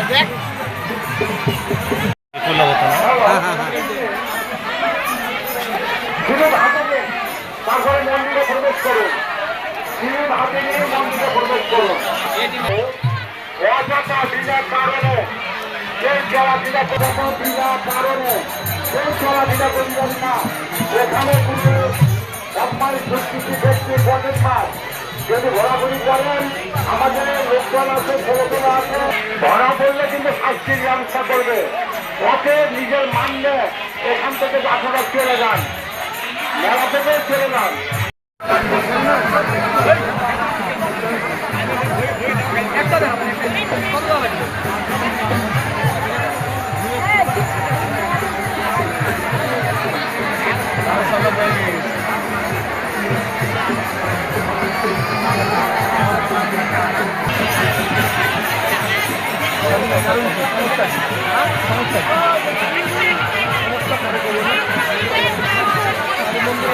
শিবের তারপরে মন্দিরে প্রবেশ করুন। শিব হাতে নিয়ে মন্দিরে প্রবেশ করুন। অযথা বিনা কারণে কারণে। করবেন না। এখানে যদি ঘোরাঘুরি আমাদের লোকজন কিন্তু শাস্তির ব্যবস্থা করবে। ওকে নিজের মানলে এখান থেকে আপনারা চলে যান। মেলা থেকে চলে যান রক্ত সমাজ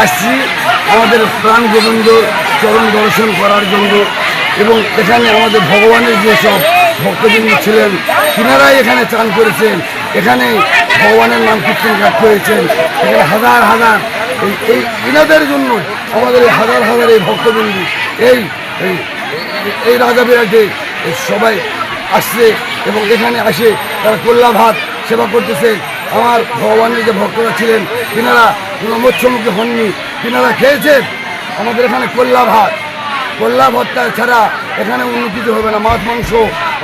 আসছি আমাদের প্রাণ গোবিন্দ চরণ দর্শন করার জন্য। এবং এখানে আমাদের ভগবানের যেসব ভক্তবৃন্দ ছিলেন, তিনারাই এখানে চান করেছেন। এখানে ভগবানের নাম কীর্তন গান করেছেন এখানে হাজার হাজার এই এই ইনাদের জন্য আমাদের হাজার হাজার এই ভক্তবৃন্দ, এই এই রাজা বিরাটে সবাই আসছে এবং এখানে আসে, তারা কল্লা ভাত সেবা করতেছে। আমার ভগবানের যে ভক্তরা ছিলেন, তিনারা কোনো মৎস্যমুখী হননি, তিনারা খেয়েছেন। আমাদের এখানে কল্লা ভাত কল্লা ভত্তা ছাড়া এখানে অন্য কিছু হবে না, মাছ, মাংস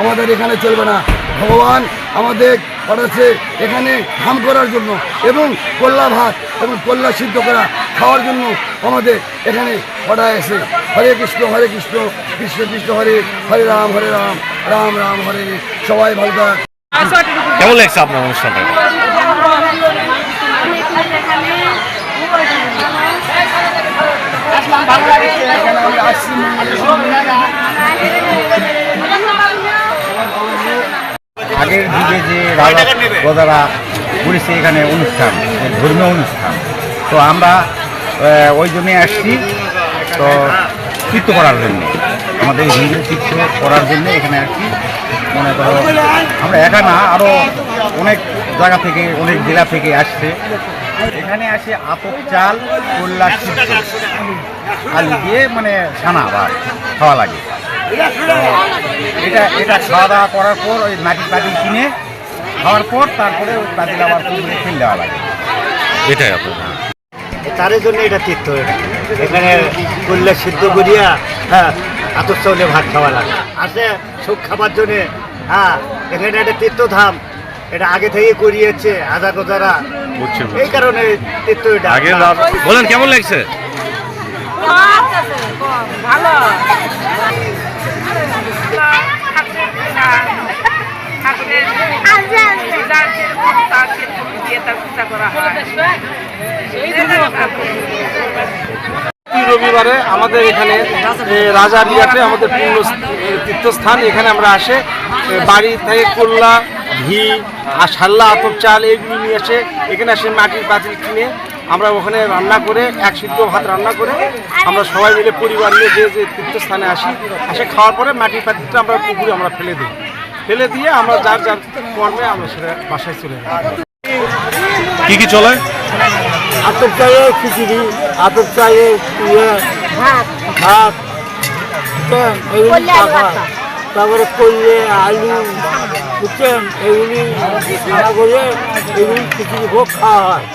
আমাদের এখানে চলবে না। ভগবান আমাদের পাঠাচ্ছে এখানে ধাম করার জন্য এবং কল্লা ভাত এবং কল্লা সিদ্ধ করা খাওয়ার জন্য আমাদের এখানে পাঠায় এসে। হরে কৃষ্ণ হরে কৃষ্ণ কৃষ্ণ কৃষ্ণ, হরে হরে রাম হরে রাম রাম রাম হরে হরে। সবাই ভালো থাক। কেমন লাগছে আপনার অনুষ্ঠানটা? আগের যুগে যে রাজা করেছে এখানে অনুষ্ঠান ধর্মীয় অনুষ্ঠান। তো আমরা ওই জন্যে আসছি, তো তীর্থ করার জন্য। আমাদের হিন্দু তীর্থ করার জন্য এখানে আসছি। মনে করো, আমরা একা না আরও অনেক জায়গা থেকে, অনেক জেলা থেকে আসছে। এখানে আসে আতপ চাল, কল্লা আলু দিয়ে মানে ছানা বা খাওয়া লাগে। এটা এটা খাওয়া দাওয়া করার পর ওই মাটি পাটি কিনে খাওয়ার পর তারপরে ওই পাতিল আবার পুকুরে ফেলে দেওয়া লাগে। এটাই আপনার তার জন্য এটা তীর্থ এটা। এখানে কল্যা সিদ্ধ করিয়া হ্যাঁ আতর চাউলে ভাত খাওয়া লাগে। আসে সুখ খাবার জন্যে হ্যাঁ এখানে একটা তীর্থধাম এটা আগে থেকে করিয়েছে আদা কোদারা বুঝছি এই কারণে তীর্থ এটা আগে বলেন কেমন লাগছে? ভালো রবিবারে আমাদের এখানে রাজা বিরাটে আমাদের পূর্ণ তীর্থস্থান এখানে আমরা আসে। বাড়ি থেকে কল্লা, ঘি, আর সাল্লা আতপ চাল এইগুলো নিয়ে এসে এখানে আসে মাটির পাতিল কিনে আমরা ওখানে রান্না করে, এক সিদ্ধ ভাত রান্না করে আমরা সবাই মিলে পরিবার নিয়ে যে যে তীর্থস্থানে আসি, আসে খাওয়ার পরে মাটির পাতিলটা আমরা পুকুরে আমরা ফেলে দিই। ফেলে দিয়ে আমরা যার যার কর্মে আমরা সেটা বাসায় চলে যাই। কি কি চলে? আতপ চালে খিচুড়ি আতপ চালে ইয়ে ভাত। তারপরে করলে আলু বুঝছেন এগুলি করে এগুলি খিচুড়ি ভোগ খাওয়া হয়।